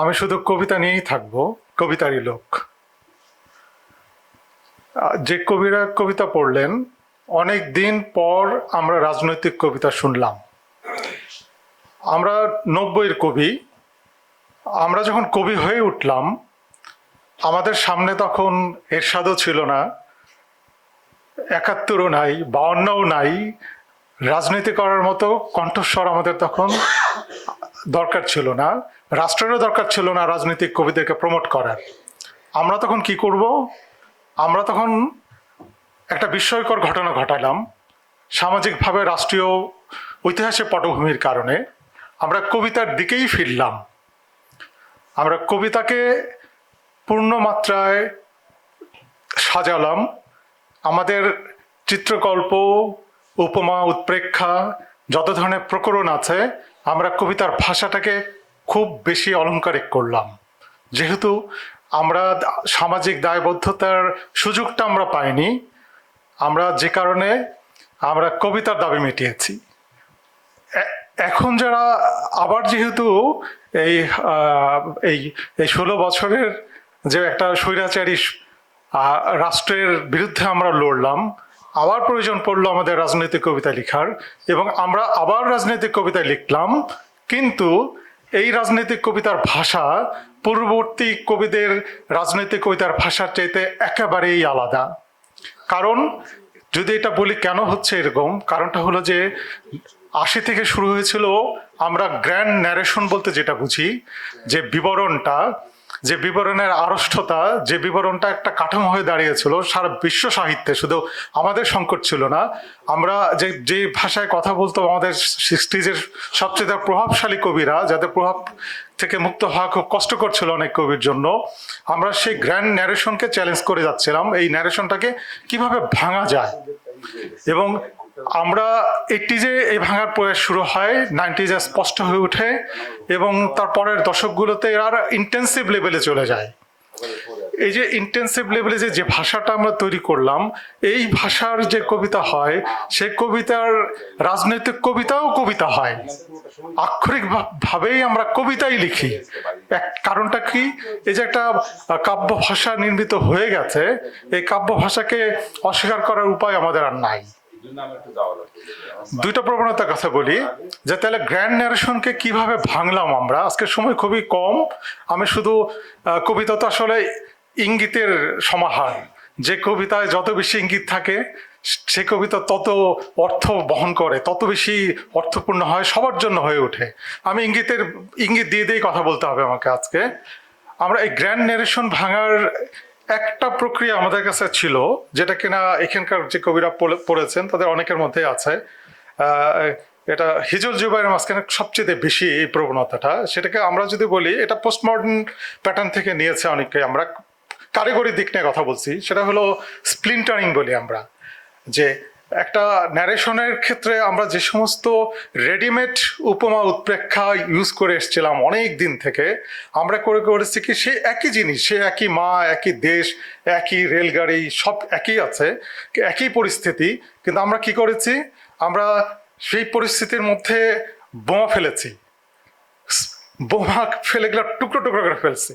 আমি শুধু কবিতা নিয়েই থাকব, কবিতারই লোক। যে কবিরা কবিতা পড়লেন, অনেক দিন পর আমরা রাজনৈতিক কবিতা শুনলাম। আমরা নব্বইয়ের কবি। আমরা যখন কবি হয়ে উঠলাম, আমাদের সামনে তখন এরশাদও ছিল না, একাত্তরও নাই, বাউন্নও নাই। রাজনীতি করার মতো কণ্ঠস্বর আমাদের তখন দরকার ছিল না। রাষ্ট্রেরও দরকার ছিল না রাজনৈতিক কবিদেরকে প্রমোট করার। আমরা তখন কি করব? আমরা তখন একটা বিস্ময়কর ঘটনা ঘটালাম। সামাজিকভাবে রাষ্ট্রীয় ঐতিহাসিক পটভূমির কারণে আমরা কবিতার দিকেই ফিরলাম। আমরা কবিতাকে পূর্ণ মাত্রায় সাজালাম। আমাদের চিত্রকল্প, উপমা, উৎপ্রেক্ষা, যত ধরনের প্রকরণ আছে, আমরা কবিতার ভাষাটাকে খুব বেশি অলংকারিক করলাম। যেহেতু আমরা সামাজিক দায়বদ্ধতার সুযোগটা আমরা পাইনি, আমরা যে কারণে আমরা কবিতার দাবি মিটিয়েছি। এখন যারা আবার যেহেতু এই এই এই ষোলো বছরের যে একটা স্বৈরাচারী রাষ্ট্রের বিরুদ্ধে আমরা লড়লাম, আবার প্রয়োজন পড়ল আমাদের রাজনৈতিক কবিতা লেখার এবং আমরা আবার রাজনৈতিক কবিতা লিখলাম, কিন্তু এই রাজনৈতিক কবিতার ভাষা পূর্ববর্তী কবিদের রাজনৈতিক কবিতার ভাষার চাইতে একেবারেই আলাদা। কারণ যদি এটা বলি কেন হচ্ছে এরকম, কারণটা হলো যে আশি থেকে শুরু হয়েছিল আমরা গ্র্যান্ড ন্যারেশন বলতে যেটা বুঝি, যে বিবরণটা যে বিবরণের আড়ষ্টতা যে বিবরণটা একটা কাঠামো হয়ে দাঁড়িয়েছিল, সারা বিশ্ব সাহিত্যে শুধু আমাদের সংকট ছিল না, আমরা যে যে ভাষায় কথা বলতো আমাদের সিক্সটিজের সবচেয়ে প্রভাবশালী কবিরা, যাদের প্রভাব থেকে মুক্ত হওয়া খুব কষ্টকর ছিল অনেক কবির জন্য, আমরা সেই গ্র্যান্ড ন্যারেশনকে চ্যালেঞ্জ করে যাচ্ছিলাম, এই ন্যারেশনটাকে কীভাবে ভাঙা যায় এবং আমরা এইটিজে এই ভাঙার প্রয়াস শুরু হয়, নাইনটিজে স্পষ্ট হয়ে ওঠে এবং তারপরের দশকগুলোতে আর ইন্টেন্সিভ লেভেলে চলে যায়। এই যে ইন্টেন্সিভ লেভেলে যে যে ভাষাটা আমরা তৈরি করলাম, এই ভাষার যে কবিতা হয়, সেই কবিতার রাজনৈতিক কবিতাও কবিতা হয়। আক্ষরিক ভাবেই আমরা কবিতাই লিখি। এক কারণটা কি? এই যে একটা কাব্য ভাষা নির্মিত হয়ে গেছে, এই কাব্য ভাষাকে অস্বীকার করার উপায় আমাদের আর নাই। দুইটা প্রবণতার কথা বলি, যে তাহলে গ্র্যান্ড ন্যারেশনকে কীভাবে ভাঙলাম আমরা? আজকে সময় খুবই কম। আমি শুধু কবিতা তো আসলে ইঙ্গিতের সমাহার। যে কবিতায় যত বেশি ইঙ্গিত থাকে, সে কবিতা তত অর্থ বহন করে, তত বেশি অর্থপূর্ণ হয়, সবার জন্য হয়ে ওঠে। আমি ইঙ্গিতের, ইঙ্গিত দিয়ে দিয়েই কথা বলতে হবে আমাকে আজকে। আমরা এই গ্র্যান্ড ন্যারেশন ভাঙার একটা প্রক্রিয়া আমাদের কাছে ছিল, যেটা কিনা এখানকার যে কবিরা পড়েছেন, তাদের অনেকের মধ্যে আছে। এটা হিজল জুবাইয়ের মাঝখানে সবচেয়ে বেশি এই প্রবণতাটা। সেটাকে আমরা যদি বলি, এটা পোস্ট মডার্ন প্যাটার্ন থেকে নিয়েছে অনেককে। আমরা কারিগরি দিক নিয়ে কথা বলছি। সেটা হলো স্প্লিন্টারিং বলি আমরা। যে একটা ন্যারেশনের ক্ষেত্রে আমরা যে সমস্ত রেডিমেড উপমা উৎপ্রেক্ষা ইউজ করে এসেছিলাম অনেক দিন থেকে, আমরা করে করেছি কি সে একই জিনিস সে একই মা, একই দেশ, একই রেলগাড়ি, সব একই আছে, একই পরিস্থিতি। কিন্তু আমরা কি করেছি? আমরা সেই পরিস্থিতির মধ্যে বোমা ফেলেছি। বোমা ফেলে গেলে টুকরো টুকরো করে ফেলছি।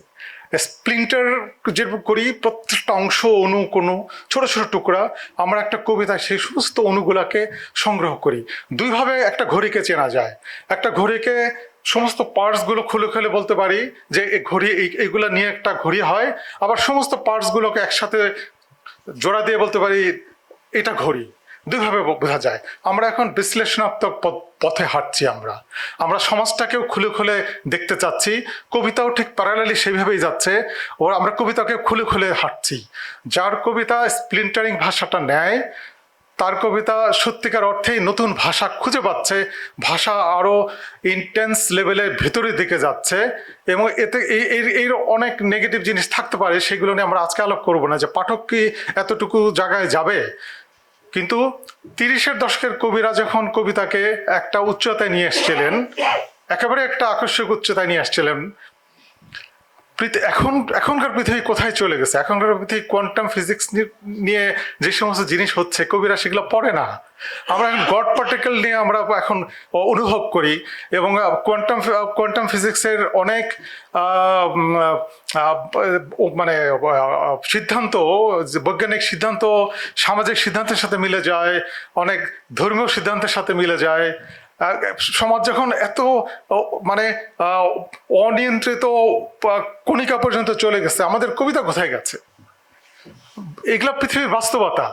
স্প্লিন্টার যে করি, প্রত্যেকটা অংশ অণু কোনো ছোট ছোট টুকরা, আমরা একটা কবিতায় সেই সমস্ত অণুগুলাকে সংগ্রহ করি। দুইভাবে একটা ঘড়িকে চেনা যায়। একটা ঘড়িকে সমস্ত পার্টসগুলো খুলে খুলে বলতে পারি যে এই ঘড়ি, এই, এইগুলা নিয়ে একটা ঘড়ি হয়। আবার সমস্ত পার্টসগুলোকে একসাথে জোড়া দিয়ে বলতে পারি, এটা ঘড়ি। দুইভাবে বোঝা যায়। আমরা এখন বিশ্লেষণাত্মক পথ- হাঁটছি আমরা। আমরা সমাজটাকেও খুলে খুলে দেখতে চাচ্ছি। কবিতাও ঠিক প্যারালালি সেইভাবেই যাচ্ছে। ওর, আমরা কবিতাকে খুলে খুলে হাঁটছি। যার কবিতা স্প্লিন্টারিং ভাষাটা নেয়, তার কবিতা সত্যিকার অর্থেই নতুন ভাষা খুঁজে পাচ্ছে। ভাষা আরও ইন্টেন্স লেভেলের ভেতরের দিকে যাচ্ছে এবং এতে এই এই- এর অনেক নেগেটিভ জিনিস থাকতে পারে, সেগুলো নিয়ে আমরা আজকে আলোক করব না যে পাঠক কি এতটুকু জায়গায় যাবে? কিন্তু তিরিশের দশকের কবিরা যখন কবিতাকে একটা উচ্চতায় নিয়ে এসছিলেন, একেবারে একটা আকর্ষক উচ্চতায় নিয়ে এসেছিলেন পৃথি- এখন, এখনকার পৃথিবী কোথায় চলে গেছে? এখনকার পৃথিবী কোয়ান্টাম ফিজিক্স নিয়ে যে সমস্ত জিনিস হচ্ছে, কবিরা সেগুলো পড়ে না। আমরা এখন গড পার্টিকেল নিয়ে আমরা এখন অনুভব করি এবং কোয়ান্টাম কোয়ান্টাম ফিজিক্সের অনেক মানে সিদ্ধান্ত বৈজ্ঞানিক সিদ্ধান্ত, সামাজিক সিদ্ধান্তের সাথে মিলে যায়, অনেক ধর্মীয় সিদ্ধান্তের সাথে মিলে যায়। সমাজ যখন এত মানে অনিয়ন্ত্রিত কণিকা পর্যন্ত চলে গেছে, আমাদের কবিতা কোথায় গেছে? এগুলা পৃথিবীর বাস্তবতা,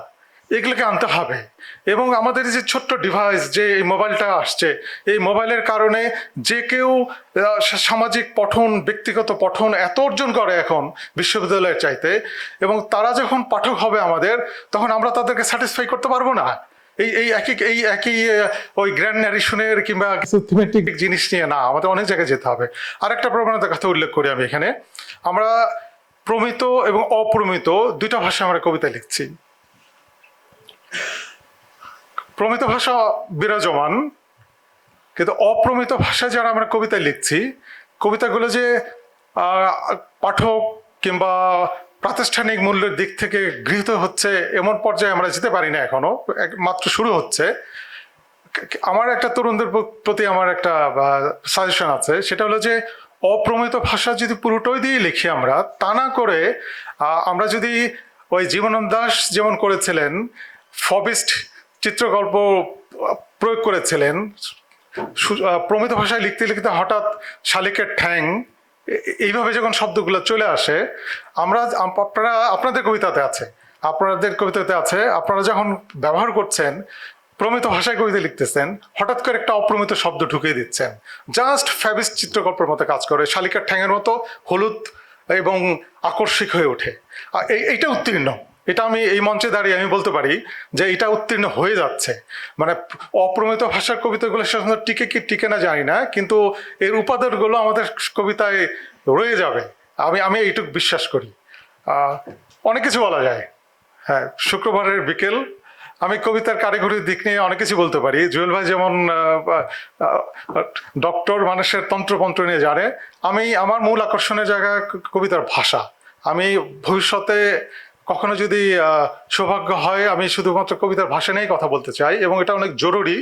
এগুলোকে আনতে হবে। এবং আমাদের যে ছোট্ট ডিভাইস যে এই মোবাইলটা আসছে, এই মোবাইলের কারণে যে কেউ সামাজিক পঠন, ব্যক্তিগত পঠন এত অর্জন করে এখন বিশ্ববিদ্যালয়ের চাইতে, এবং তারা যখন পাঠক হবে আমাদের, তখন আমরা তাদেরকে স্যাটিসফাই করতে পারব না। এই এই একই এই একই ওই গ্র্যান্ড ন্যারেশনের কিংবা কিছু জিনিস নিয়ে না, আমাদের অনেক জায়গায় যেতে হবে। আরেকটা প্রবণতার কথা উল্লেখ করি আমি এখানে। আমরা প্রমিত এবং অপ্রমিত দুইটা ভাষায় আমরা কবিতা লিখছি। প্রমিত ভাষা বিরাজমান, কিন্তু অপ্রমিত ভাষায় যারা আমরা কবিতা লিখছি, কবিতাগুলো যে পাঠক কিংবা প্রাতিষ্ঠানিক মূল্যের দিক থেকে গৃহীত হচ্ছে এমন পর্যায়ে আমরা যেতে পারি না এখনও মাত্র শুরু হচ্ছে। আমার একটা তরুণদের প্রতি আমার একটা সাজেশন আছে, সেটা হলো যে অপ্রমিত ভাষা যদি পুরোটাই দিয়ে লিখি আমরা, তা না করে আমরা যদি ওই জীবনানন্দ দাস যেমন করেছিলেন, ফবিস্ট চিত্রকল্প প্রয়োগ করেছিলেন প্রমিত ভাষায় লিখতে লিখতে হঠাৎ শালিকের ঠ্যাং এইভাবে যখন শব্দগুলো চলে আসে, আমরা আপনারা, আপনাদের কবিতাতে আছে, আপনাদের কবিতাতে আছে, আপনারা যখন ব্যবহার করছেন, প্রমিত ভাষায় কবিতা লিখতেছেন, হঠাৎ করে একটা অপ্রমিত শব্দ ঢুকিয়ে দিচ্ছেন। জাস্ট ফ্যাবিস চিত্রকল্পের মতো কাজ করে, শালিকার ঠ্যাঙের মতো হলুদ এবং আকর্ষিক হয়ে ওঠে। এইটা উত্তীর্ণ। এটা আমি এই মঞ্চে দাঁড়িয়ে আমি বলতে পারি যে এটা উত্তীর্ণ হয়ে যাচ্ছে। মানে অপ্রমিত ভাষার কবিতাগুলো সেরকম টিকে কি টিকে না জানি না, কিন্তু এর উপাদানগুলো আমাদের কবিতায় রয়ে যাবে। আমি আমি এইটুকু বিশ্বাস করি। অনেক কিছু বলা যায়। হ্যাঁ শুক্রবারের বিকেল, আমি কবিতার কারিগরির দিক নিয়ে অনেক কিছু বলতে পারি। জুয়েল ভাই যেমন ডক্টর মানুষের তন্ত্রপন্ত্র নিয়ে জানে, আমি, আমার মূল আকর্ষণের জায়গা কবিতার ভাষা। আমি ভবিষ্যতে কখনো যদি সৌভাগ্য হয়, আমি শুধুমাত্র কবিতার ভাষা নিয়েই কথা বলতে চাই, এবং এটা অনেক জরুরি।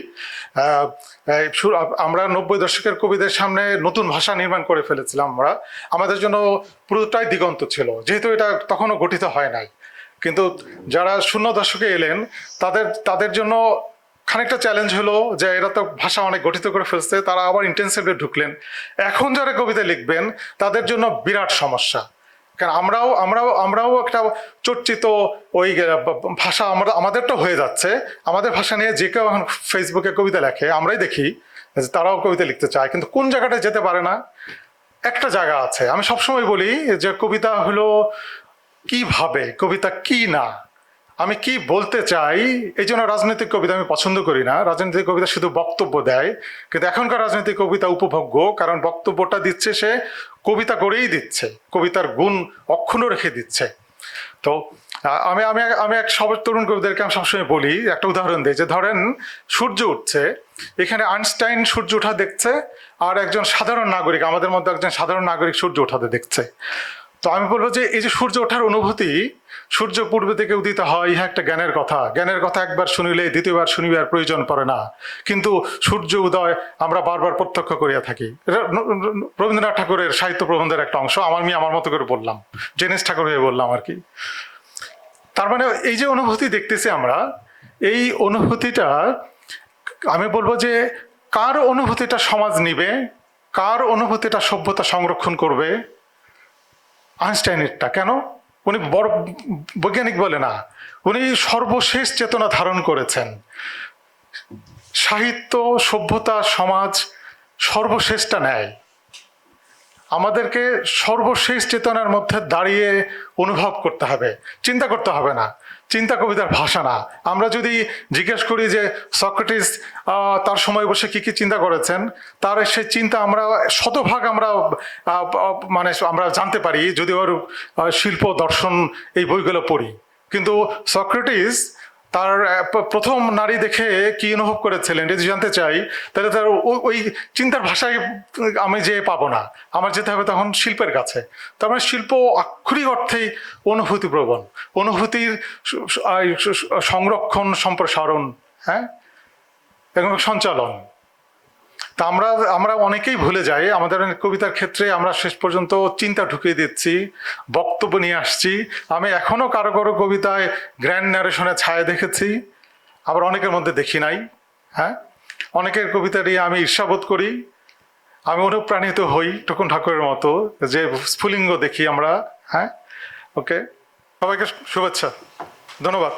আমরা নব্বই দশকের কবিদের সামনে নতুন ভাষা নির্মাণ করে ফেলেছিলাম আমরা। আমাদের জন্য পুরোটাই দিগন্ত ছিল, যেহেতু এটা তখনও গঠিত হয় নাই। কিন্তু যারা শূন্য দশকে এলেন, তাদের তাদের জন্য খানিকটা চ্যালেঞ্জ হলো যে এরা তো ভাষা অনেক গঠিত করে ফেলছে, তারা আবার ইন্টেন্সিভলি ঢুকলেন। এখন যারা কবিতা লিখবেন, তাদের জন্য বিরাট সমস্যা। কারণ আমরাও আমরাও আমরাও একটা চর্চিত ওই ভাষা আমরা, আমাদেরটা হয়ে যাচ্ছে। আমাদের ভাষা নিয়ে যে কেউ এখন ফেসবুকে কবিতা লেখে, আমরাই দেখি তারাও কবিতা লিখতে চায়, কিন্তু কোন জায়গাটায় যেতে পারে না? একটা জায়গা আছে। আমি সবসময় বলি যে কবিতা হলো কীভাবে, কবিতা কি না? আমি কি বলতে চাই? এই জন্য রাজনৈতিক কবিতা আমি পছন্দ করি না। রাজনৈতিক কবিতা শুধু বক্তব্য দেয়। কিন্তু এখনকার রাজনৈতিক কবিতা উপভোগ্য, কারণ বক্তব্যটা দিচ্ছে সে কবিতা করেই দিচ্ছে। কবিতার গুণ অক্ষুণ্ণ রেখে দিচ্ছে। তো আমি আমি আমি এক সব তরুণ কবিদেরকে আমি সবসময় বলি, একটা উদাহরণ দিই যে ধরেন, সূর্য উঠছে, এখানে আইনস্টাইন সূর্য ওঠা দেখছে, আর একজন সাধারণ নাগরিক, আমাদের মধ্যে একজন সাধারণ নাগরিক সূর্য ওঠাতে দেখছে। তো আমি বলব যে এই যে সূর্য ওঠার অনুভূতি সূর্য পূর্বে থেকে উদিত হয়, ইহা একটা জ্ঞানের কথা। জ্ঞানের কথা একবার শুনিলে দ্বিতীয়বার শুনিবার প্রয়োজন পড়ে না। কিন্তু সূর্য উদয় আমরা বারবার প্রত্যক্ষ করিয়া থাকি। রবীন্দ্রনাথ ঠাকুরের সাহিত্য প্রবন্ধের একটা অংশ, আমার আমি আমার মতো করে বললাম। জেনিস ঠাকুর হয়ে বললাম আর কি। তার মানে এই যে অনুভূতি দেখতেছি আমরা, এই অনুভূতিটা, আমি বলব যে কার অনুভূতিটা সমাজ নিবে, কার অনুভূতিটা সভ্যতা সংরক্ষণ করবে? আইনস্টাইনেরটা কেন? উনি বড় বৈজ্ঞানিক বলে না, উনি সর্বশেষ চেতনা ধারণ করেছেন। সাহিত্য, সভ্যতা, সমাজ সর্বশেষটা নেয়। আমাদেরকে সর্বশেষ চেতনার মধ্যে দাঁড়িয়ে অনুভব করতে হবে, চিন্তা করতে হবে না। চিন্তা কবিতার ভাষা না। আমরা যদি জিজ্ঞেস করি যে, সক্রেটিস তার সময় বসে কি কি চিন্তা করেছেন? তার সেই চিন্তা আমরা, শতভাগ আমরা মানে আমরা জানতে পারি যদি ওর শিল্প, দর্শন এই বইগুলো পড়ি। কিন্তু সক্রেটিস তার প্রথম নারী দেখে কি অনুভব করেছিলেন? যদি জানতে চাই, তাহলে তার ওই চিন্তার ভাষায় আমি যে পাবো না, আমার যেতে হবে তখন শিল্পের কাছে। তার মানে শিল্প আক্ষরিক অর্থেই অনুভূতি প্রবণ অনুভূতির সংরক্ষণ, সম্প্রসারণ হ্যাঁ? এবং সঞ্চালন। তা আমরা আমরা অনেকেই ভুলে যাই। আমাদের কবিতার ক্ষেত্রে আমরা শেষ পর্যন্ত চিন্তা ঢুকিয়ে দিচ্ছি, বক্তব্য নিয়ে আসছি। আমি এখনও কারও কারও কবিতায় গ্র্যান্ড ন্যারেশনে ছায়া দেখেছি, আবার অনেকের মধ্যে দেখি নাই হ্যাঁ? অনেকের কবিতা নিয়ে আমি ঈর্ষাবোধ করি। আমি অনুপ্রাণিত হই টুকুন ঠাকুরের মতো, যে স্ফুলিঙ্গ দেখি আমরা হ্যাঁ? ওকে? সবাইকে শুভেচ্ছা। ধন্যবাদ।